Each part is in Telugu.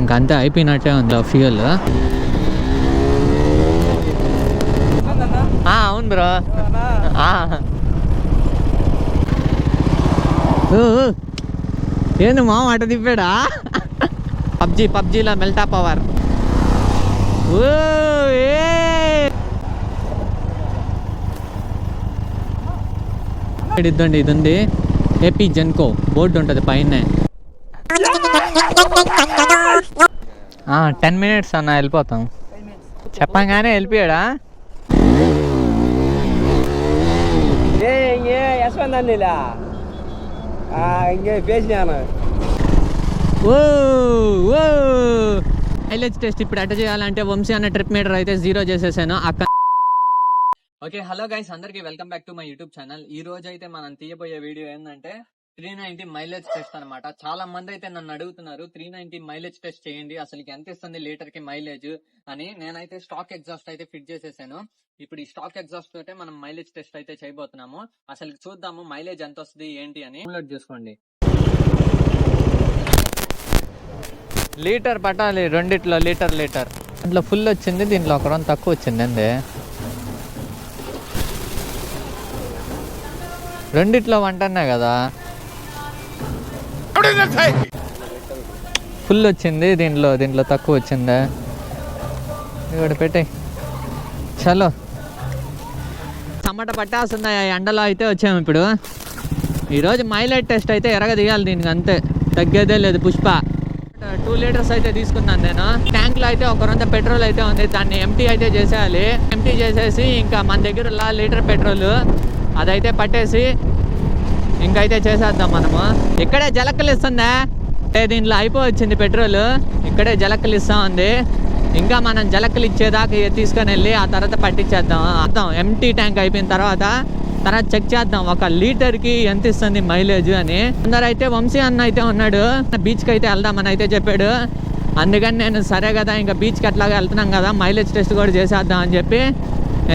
ఇంకంతే అయిపోయినట్టే ఉంది ఫ్యూయల్ అవును బ్రో. ఏంది మామ అట తిప్పాడా? PUBG పబ్జీలో మెల్టా power. ఓ ఏ. ఇద్దండి ఇది ఉంది ఏపీ జెన్కో బోర్డు ఉంటుంది పైన. టెన్ మినిట్స్ అన్న వెళ్ళిపోతాం. చెప్పంగానే వెళ్ళిపోయాడా? యశ్వంతన్నీలా ఇంకే ఓ ఓ. టెస్ట్ ఇప్పుడు అట చేయాలంటే వంశీ అన్న ట్రిప్ మీటర్ అయితే జీరో చేసేసాను. అక్కడ ఓకే హలో గైస్ అందరికి welcome back to my YouTube channel. ఈ రోజు అయితే మనం తీయబోయే వీడియో ఏంటంటే త్రీ నైన్టీ మైలేజ్ టెస్ట్ అనమాట చాలా మంది అయితే నన్ను అడుగుతున్నారు త్రీ నైన్టీ మైలేజ్ టెస్ట్ చేయండి అసలు ఎంత ఇస్తుంది లీటర్కి మైలేజ్ అని నేనైతే స్టాక్ ఎగ్జాస్ట్ అయితే ఫిట్ చేసేసాను. ఇప్పుడు ఈ స్టాక్ ఎగ్జాస్ట్ తోటే మనం మైలేజ్ టెస్ట్ అయితే చేయబోతున్నాము. అసలు చూద్దాము మైలేజ్ ఎంత వస్తుంది ఏంటి అని. డౌన్లోడ్ చేసుకోండి. లీటర్ పట్టాలి రెండిట్లో లీటర్ లీటర్. దీంట్లో ఫుల్ వచ్చింది దీంట్లో ఒక రెండు తక్కువ వచ్చింది అండి రెండిట్లో వంటనే కదా. ఫుల్ వచ్చింది దీంట్లో దీంట్లో తక్కువ వచ్చిందా? ఇక్కడ పెట్టే చలో. టమాటా పట్టాల్సిందా ఎండలో అయితే వచ్చాము ఇప్పుడు. ఈరోజు మైలైట్ టెస్ట్ అయితే ఎరగ దిగాలి దీనికి అంతే. తగ్గేదే లేదు పుష్ప. టూ లీటర్స్ అయితే తీసుకున్నాను నేను. ట్యాంక్లో అయితే ఒక రొంత పెట్రోల్ అయితే ఉంది. దాన్ని ఎంటీ అయితే చేసేయాలి. ఎంటీ చేసేసి ఇంకా మన దగ్గర లీటర్ పెట్రోల్. అదైతే పట్టేసి ఇంకైతే చేసేద్దాం మనము. ఇక్కడే జలకలు ఇస్తుందా అంటే దీంట్లో అయిపోవచ్చింది పెట్రోల్. ఇక్కడే జలక్కలు ఇస్తా ఉంది. ఇంకా మనం జలక్కలు ఇచ్చేదాకా తీసుకొని వెళ్ళి ఆ తర్వాత పట్టించేద్దాం. అర్థం ఎంటీ ట్యాంక్ అయిపోయిన తర్వాత తర్వాత చెక్ చేద్దాం. ఒక లీటర్కి ఎంత ఇస్తుంది మైలేజ్ అని. అందరు అయితే వంశీ అన్న అయితే ఉన్నాడు. బీచ్కి అయితే వెళ్దామని అయితే చెప్పాడు. అందుకని నేను సరే కదా ఇంకా బీచ్కి అట్లాగా వెళ్తున్నాం కదా. మైలేజ్ టెస్ట్ కూడా చేసేద్దాం అని చెప్పి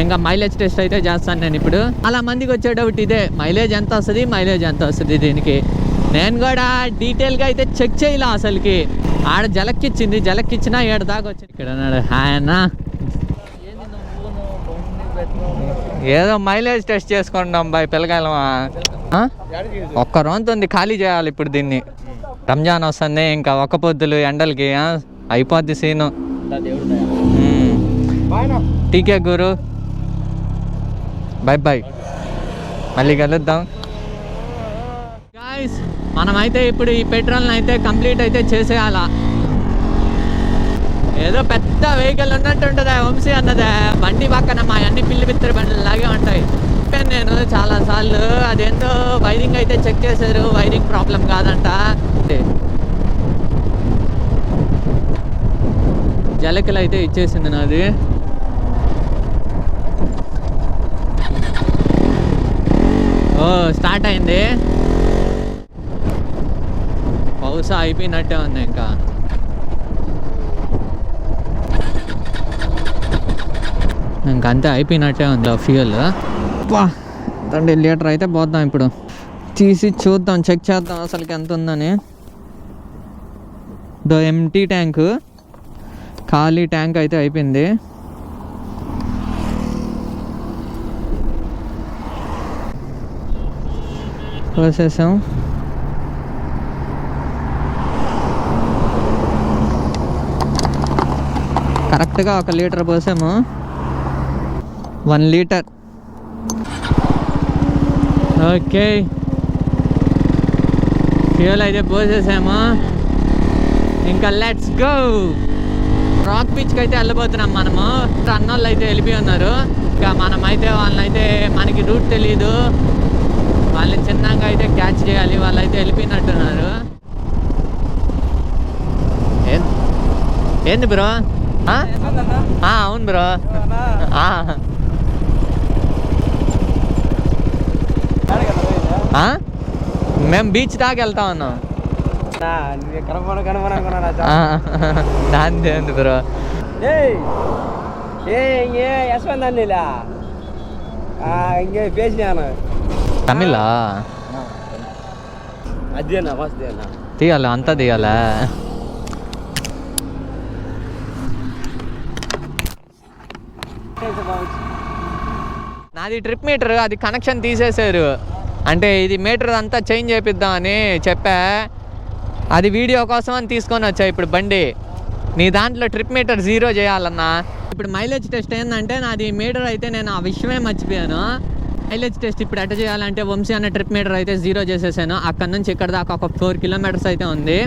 ఇంకా మైలేజ్ టెస్ట్ అయితే చేస్తాను నేను ఇప్పుడు. అలా మందికి వచ్చే డౌట్ ఇదే. మైలేజ్ ఎంత వస్తుంది? మైలేజ్ ఎంత వస్తుంది దీనికి? నేను కూడా డీటెయిల్గా అయితే చెక్ చేయలే అసలుకి. ఆడ జలక్కిచ్చింది. జలక్కిచ్చినా ఏడు దాకా వచ్చింది. ఇక్కడ అన్నాడు అన్న. ఏదో మైలేజ్ టెస్ట్ చేసుకుంటాం బాయ్ పిల్లకాయలమా? ఒక్క రొంత ఉంది. ఖాళీ చేయాలి ఇప్పుడు దీన్ని. రంజాన్ వస్తుంది. ఇంకా ఒక్క పొద్దులు ఎండలకి? అయిపోద్ది సీను. టీకే గురు. బాయ్ బాయ్ మళ్ళీ కలుద్దాం. గాయస్ మనమైతే ఇప్పుడు ఈ పెట్రోల్ని అయితే కంప్లీట్ అయితే చేసేయాలా. ఏదో పెద్ద వెహికల్ ఉన్నట్టు ఉంటుందా వంశీ అన్నదా. బండి పక్కన మా అన్ని పిల్లి పిత్తరి బండ్లు లాగే ఉంటాయి. నేను చాలా సార్లు అదేందో వైరింగ్ అయితే చెక్ చేశారు వైరింగ్ ప్రాబ్లం కాదంట. జలకలు అయితే ఇచ్చేసింది నాది. స్టార్ట్ అయింది. బహుశా అయిపోయినట్టే ఉంది ఇంకా. ఇంకంతే అయిపోయినట్టే ఉంది ఫ్యూయల్ వా దండి లీటర్ అయితే పోద్దాం ఇప్పుడు. తీసి చూద్దాం చెక్ చేద్దాం అసలుకి ఎంత ఉందని. దో ఎంటీ ట్యాంక్ ఖాళీ ట్యాంక్ అయితే అయిపోయింది. పోసేసాం కరెక్ట్గా ఒక litre పోసాము. One litre. Okay. Fuel అయితే పోసేసాము. ఇంకా లెట్స్ గో! రాక్ బీచ్కి అయితే వెళ్ళిపోతున్నాం మనము. అన్నోళ్ళు అయితే వెళ్ళిపోయి ఉన్నారు. ఇంకా మనమైతే వాళ్ళని అయితే మనకి రూట్ తెలీదు. వాళ్ళని చిన్నగా అయితే క్యాచ్ చేయాలి వాళ్ళు అయితే వెళ్ళిపోయినట్టున్నారు ఏంది బ్రో? అవును బ్రో. మేము బీచ్ దాకా వెళ్తా ఉన్నాం. దాని ఏంది బ్రో? ఏ యశ్వంత్ అన్నీలా ఇంకే పేసినాను தமிழா తీయాలా అంతా తీయాలా? నాది ట్రిప్ మీటర్ అది కనెక్షన్ తీసేశారు. అంటే ఇది మీటర్ అంతా చేంజ్ చేపిద్దామని చెప్పా. అది వీడియో కోసం అని తీసుకొని వచ్చా ఇప్పుడు బండి. నీ దాంట్లో ట్రిప్ మీటర్ జీరో చేయాలన్నా. ఇప్పుడు మైలేజ్ టెస్ట్ ఏంటంటే నాది మీటర్ అయితే నేను ఆ విషయమే మర్చిపోయాను. మైలేజ్ టెస్ట్ ఇప్పుడు ఎట్ట చేయాలంటే వంశీ అనే ట్రిప్ మీటర్ అయితే జీరో చేసేసాను. అక్కడ నుంచి ఇక్కడ దాకా ఒక ఫోర్ కిలోమీటర్స్ అయితే ఉంది.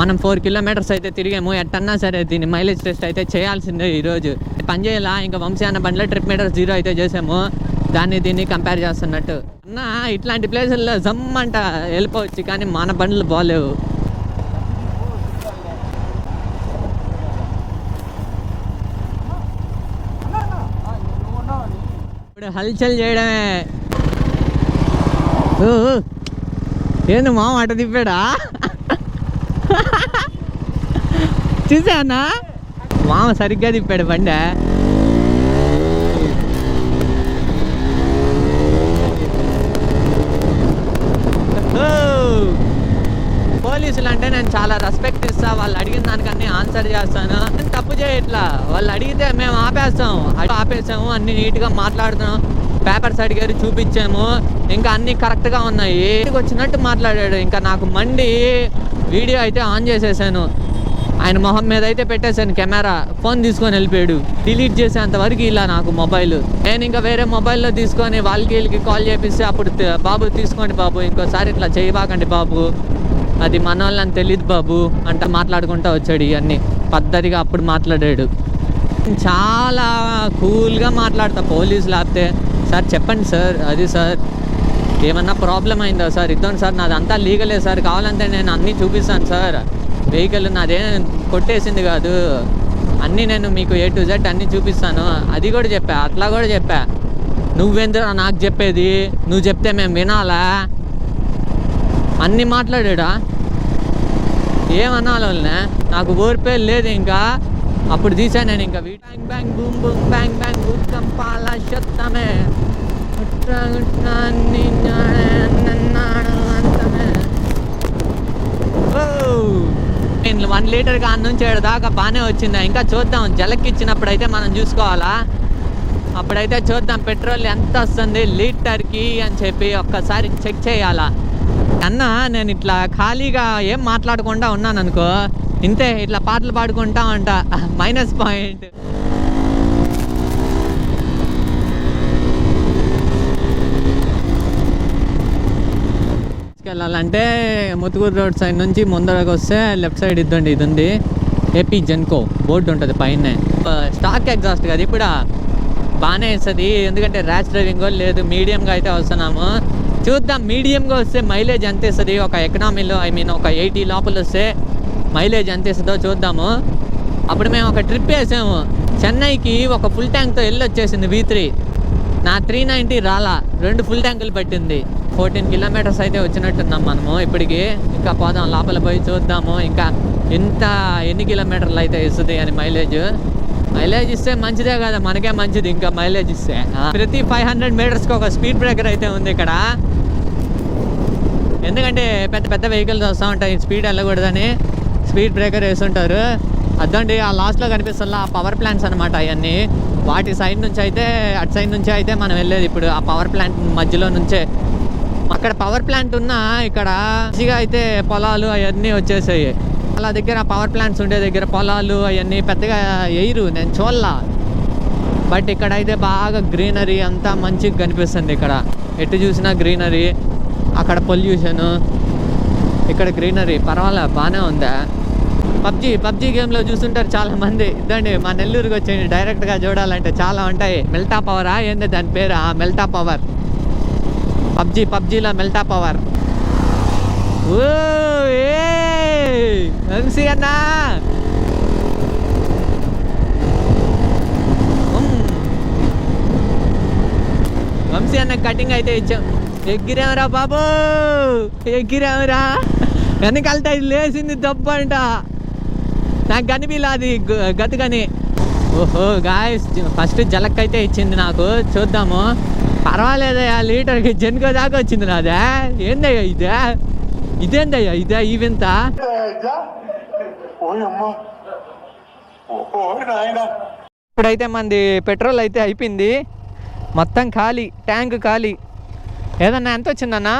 మనం ఫోర్ కిలోమీటర్స్ అయితే తిరిగాము. ఎట్టన్నా సరే దీని మైలేజ్ టెస్ట్ అయితే చేయాల్సిందే ఈరోజు. పని చేయాలా? ఇంకా వంశీ అన్న బండిలో ట్రిప్ మీటర్ జీరో అయితే చేసాము. దాన్ని దీన్ని కంపేర్ చేస్తున్నట్టు. అన్న ఇట్లాంటి ప్లేసుల్లో జమ్ అంట వెళ్ళిపోవచ్చు కానీ మన బండ్లు బాగాలేవు ఇప్పుడు హల్చల్ చేయడమే. ఏంది మామ అట తిప్పాడా? చూసానా మామ సరిగ్గా తిప్పాడు బండి. పోలీసులు అంటే నేను చాలా రెస్పెక్ట్ చేస్తా వాళ్ళు అడిగిన దానికన్నీ ఆన్సర్ చేస్తాను? నేను తప్పు చేయట్లా వాళ్ళు అడిగితే మేము ఆపేస్తాం. అటు ఆపేసాము అన్ని నీట్గా మాట్లాడుతున్నాం. పేపర్స్ అడిగారు చూపించాము. ఇంకా అన్ని కరెక్ట్గా ఉన్నాయి. ఇంటికి వచ్చినట్టు మాట్లాడాడు. ఇంకా నాకు మండి వీడియో అయితే ఆన్ చేసేసాను. ఆయన మొహం మీద అయితే పెట్టేశాను కెమెరా. ఫోన్ తీసుకొని వెళ్ళిపోయాడు. డిలీట్ చేసేంత వరకు ఇలా నాకు మొబైల్. నేను ఇంకా వేరే మొబైల్లో తీసుకొని వాళ్ళకి వీళ్ళకి కాల్ చేపిస్తే అప్పుడు బాబు తీసుకోండి బాబు. ఇంకోసారి ఇట్లా చేయబాకండి బాబు. అది మన వాళ్ళని తెలియదు బాబు అంట మాట్లాడుకుంటా వచ్చాడు ఇవన్నీ. పద్ధతిగా అప్పుడు మాట్లాడాడు. చాలా కూల్గా మాట్లాడతా పోలీసులు ఆపితే సార్ చెప్పండి సార్ అది సార్. ఏమన్నా ప్రాబ్లం అయిందా సార్? ఇద్దరు సార్ నాదంతా లీగలే సార్. కావాలంటే నేను అన్నీ చూపిస్తాను సార్. వెహికల్ నాదేం కొట్టేసింది కాదు. అన్నీ నేను మీకు ఏ టు జెడ్ అన్నీ చూపిస్తాను. అది కూడా చెప్పా అట్లా కూడా చెప్పా. నువ్వెందుకు నాకు చెప్పేది? నువ్వు చెప్తే మేము వినాలా? అన్నీ మాట్లాడాడా? ఏమనాలి వాళ్ళనే నాకు ఓర్పే లేదు ఇంకా. అప్పుడు తీసా నేను ఇంకా bang bang boom boom bang bang భూకంపాల శబ్దమే. ఓ! నేను వన్ లీటర్ కాని నుంచి ఏడు దాకా బాగానే వచ్చిందా? ఇంకా చూద్దాం. జలకిచ్చినప్పుడు అయితే మనం చూసుకోవాలా? అప్పుడైతే చూద్దాం. పెట్రోల్ ఎంత వస్తుంది? లీటర్కి అని చెప్పి ఒక్కసారి చెక్ చేయాలా? అన్న నేను ఇట్లా ఖాళీగా ఏం మాట్లాడకుండా ఉన్నాను అనుకో ఇంతే ఇట్లా పాటలు పాడుకుంటా ఉంటా. Minus point. వెళ్ళాలంటే ముతుకూరు రోడ్ సైడ్ నుంచి ముందరకు వస్తే లెఫ్ట్ సైడ్ ఇద్దండి ఇది ఉంది ఏపీ జెన్కో బోర్డు ఉంటుంది పైన స్టాక్ ఎగ్జాస్ట్ కదా ఇప్పుడు? బాగానే ఇస్తుంది ఎందుకంటే ర్యాష్ డ్రైవింగ్ లేదు మీడియంగా అయితే వస్తున్నాము. చూద్దాం మీడియంగా వస్తే మైలేజ్ ఎంత ఇస్తుంది? ఒక ఎకనామీలో ఐ మీన్ ఒక ఎయిటీ లోపల వస్తే మైలేజ్ ఎంత ఇస్తుందో చూద్దాము. అప్పుడు మేము ఒక ట్రిప్ వేసాము. చెన్నైకి ఒక ఫుల్ ట్యాంక్తో వెళ్ళి వచ్చేసింది వీ త్రీ నా త్రీ నైంటీ రాలా. రెండు ఫుల్ ట్యాంకులు పట్టింది. ఫోర్టీన్ కిలోమీటర్స్ అయితే వచ్చినట్టున్నాం మనము ఇప్పటికి. ఇంకా పోదాం లోపల పోయి చూద్దాము. ఇంకా ఎంత ఎన్ని కిలోమీటర్లు అయితే ఇస్తుంది అని మైలేజ్? మైలేజ్ ఇస్తే మంచిదే కదా మనకే మంచిది. ఇంకా మైలేజ్ ఇస్తే. ప్రతి ఫైవ్ హండ్రెడ్ మీటర్స్కి ఒక స్పీడ్ బ్రేకర్ అయితే ఉంది ఇక్కడ. ఎందుకంటే పెద్ద పెద్ద వెహికల్స్ వస్తూ ఉంటాయి. స్పీడ్ వెళ్ళకూడదని స్పీడ్ బ్రేకర్ వేస్తుంటారు. అదండి ఆ లాస్ట్లో కనిపిస్తున్న ఆ పవర్ ప్లాంట్స్ అనమాట అవన్నీ. వాటి సైడ్ నుంచి అయితే అటు సైడ్ నుంచి అయితే మనం వెళ్ళేది ఇప్పుడు ఆ పవర్ ప్లాంట్ మధ్యలో నుంచే. అక్కడ పవర్ ప్లాంట్ ఉన్నా ఇక్కడ మంచిగా అయితే పొలాలు అవన్నీ వచ్చేసాయి. అలా దగ్గర పవర్ ప్లాంట్స్ ఉండే దగ్గర పొలాలు అవన్నీ పెద్దగా వేయరు నేను చూడలా. బట్ ఇక్కడ అయితే బాగా గ్రీనరీ అంతా మంచిగా కనిపిస్తుంది ఇక్కడ. ఎటు చూసినా గ్రీనరీ అక్కడ పొల్యూషన్ ఇక్కడ గ్రీనరీ పర్వాలే బాగానే ఉందా? పబ్జి పబ్జి గేమ్లో చూస్తుంటారు చాలా మంది ఇద్దండి మా నెల్లూరుకి వచ్చేయండి డైరెక్ట్గా చూడాలంటే చాలా ఉంటాయి. మెల్టా పవరా? ఏంది దాని పేరు? ఆ మెల్టా పవర్. పబ్జి పబ్జిలో మెల్టా పవర్. ఓ వంశీ అన్నా! ఉమ్. వంశీ అన్న కటింగ్ అయితే ఇచ్చాం. ఎగ్గిరామరా బాబు ఎగ్గిరామరా వెనకాలతో ఇది లేచింది దెబ్బ అంట. నాకు కనిపిలా అది గ- గతుకని ఓహో గాయస్ ఫస్ట్ జలక్ అయితే ఇచ్చింది నాకు చూద్దాము. పర్వాలేదయ్యా లీటర్కి జన్కో దాకా వచ్చింది నాదే. ఏందయ్యా ఇదే? ఇదేందయ్యా ఇదే ఈ వింత? ఇప్పుడైతే మంది పెట్రోల్ అయితే అయిపోయింది. మొత్తం ఖాళీ ట్యాంక్ ఖాళీ. ఏదన్నా ఎంత వచ్చిందన్నా?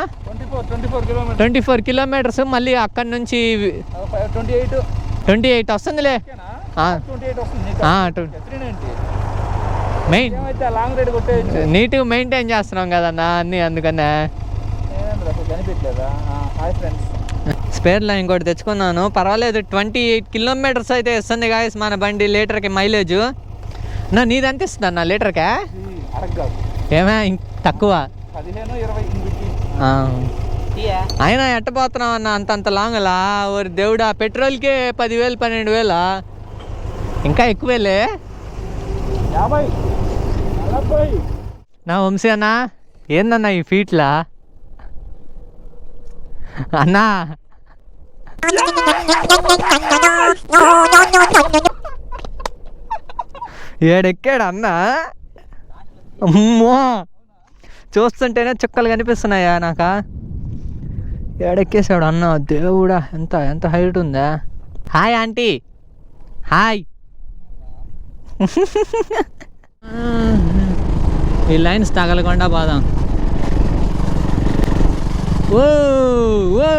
Twenty four kilometres. మళ్ళీ అక్కడి నుంచి ట్వంటీ ఎయిట్. వస్తుందిలే. మెయిన్. నీట్గా మెయింటైన్ చేస్తున్నాం కదన్నా అన్నీ అందుకనే. ఫ్రెండ్స్. స్పేర్లో ఇంకోటి తెచ్చుకున్నాను. పర్వాలేదు ట్వంటీ ఎయిట్ కిలోమీటర్స్ అయితే ఇస్తుంది గాయస్ మన బండి లీటర్కి మైలేజ్. నా నీది ఎంత ఇస్తుంది అన్న లీటర్కే ఏమే ఇంక్ తక్కువ. అయినా ఎట్టపోతున్నావు అన్న అంతంత లాంగ్లా ఓరి దేవుడా పెట్రోల్కే పదివేలు పన్నెండు వేలా ఇంకా ఎక్కువేలే? నా వంశీ అన్న ఏందన్న ఈ ఫీట్లా అన్నా. ఏడెక్కాడు అన్న? అమ్మో. చూస్తుంటేనే చుక్కలు కనిపిస్తున్నాయా నాక? ఏడెక్కేసాడు అన్న దేవుడా ఎంత ఎంత హైట్ ఉందా? Hi aunty. హాయ్. ఈ లైన్స్ తగలకుండా పోదాం ఓ ఓ.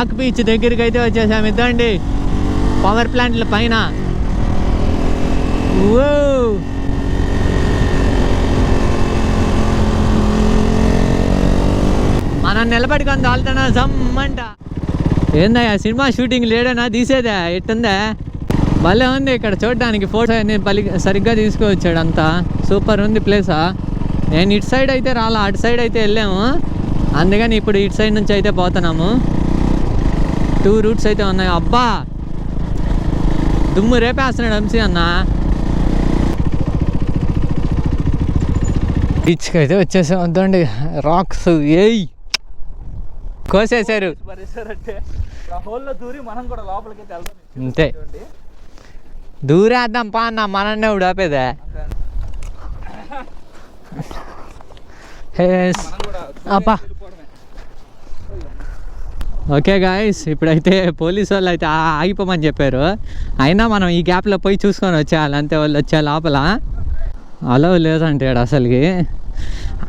రాక్ బీచ్ దగ్గరికి అయితే వచ్చేసాము ఇద్దండి పవర్ ప్లాంట్ల పైన. ఓ మనం నిలబడుకొని దాల్తున్నా జమ్మంట ఏందయ్యా సినిమా షూటింగ్ లేడనా? తీసేదా? ఎట్టుందా? భలే ఉంది ఇక్కడ చూడడానికి. ఫోటో అన్ని బలి సరిగ్గా తీసుకువచ్చాడు అంతా. సూపర్ ఉంది ప్లేసా నేను ఇటు సైడ్ అయితే రాలా అటు సైడ్ అయితే వెళ్ళాము. అందుకని ఇప్పుడు ఇటు సైడ్ నుంచి అయితే పోతున్నాము. టూ రూట్స్ అయితే ఉన్నాయి. అబ్బా! దుమ్ము రేపేస్తున్నాడు అంశీ అన్న. బీచ్కి అయితే వచ్చేసాం. వద్దండి రాక్స్ ఏయ్! కోసేశారు. అంతే. దూరేద్దాం పా అన్న. మనన్నే ఉడాపేదే హేస్ మనం కూడా అబ్బా! ఓకే గాయస్ ఇప్పుడైతే పోలీసు వాళ్ళు అయితే ఆగిపోమని చెప్పారు. అయినా మనం ఈ గ్యాప్లో పోయి చూసుకొని వచ్చేయాలి అంతే వాళ్ళు వచ్చే లోపల. అలవ్ లేదంటాడు అసలుకి.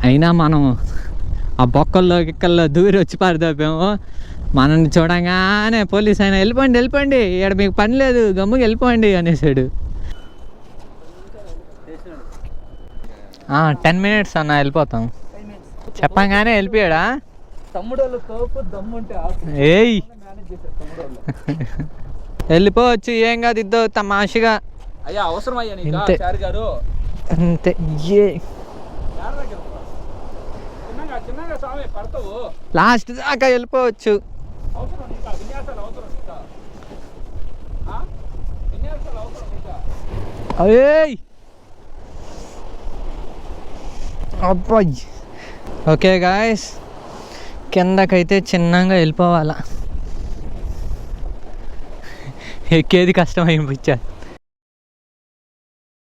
అయినా మనం ఆ బొక్కల్లో గిక్కల్లో దూరి వచ్చి పారిదాపాము మనల్ని చూడంగానే పోలీస్ అయినా వెళ్ళిపోండి వెళ్ళిపోండి ఇక్కడ మీకు పని లేదు గమ్ముకి వెళ్ళిపోండి అనేసాడు. టెన్ మినిట్స్ అన్న వెళ్ళిపోతాం. చెప్పంగానే వెళ్ళిపోయాడా? తోపు ఏయ్. వెళ్ళిపోవచ్చు ఏం కాదు ఇద్దో తమాషగా. అయ్యా అవసరం అయ్యా నీకు ఇంతే. చారి గారు. అంతే ఏ. లాస్ట్ దాకా వెళ్ళిపోవచ్చు. అబ్బాయి. ఓకే గాయస్ కిందకైతే చిన్నగా వెళ్ళిపోవాలా. ఎక్కేది కష్టం అనిపించా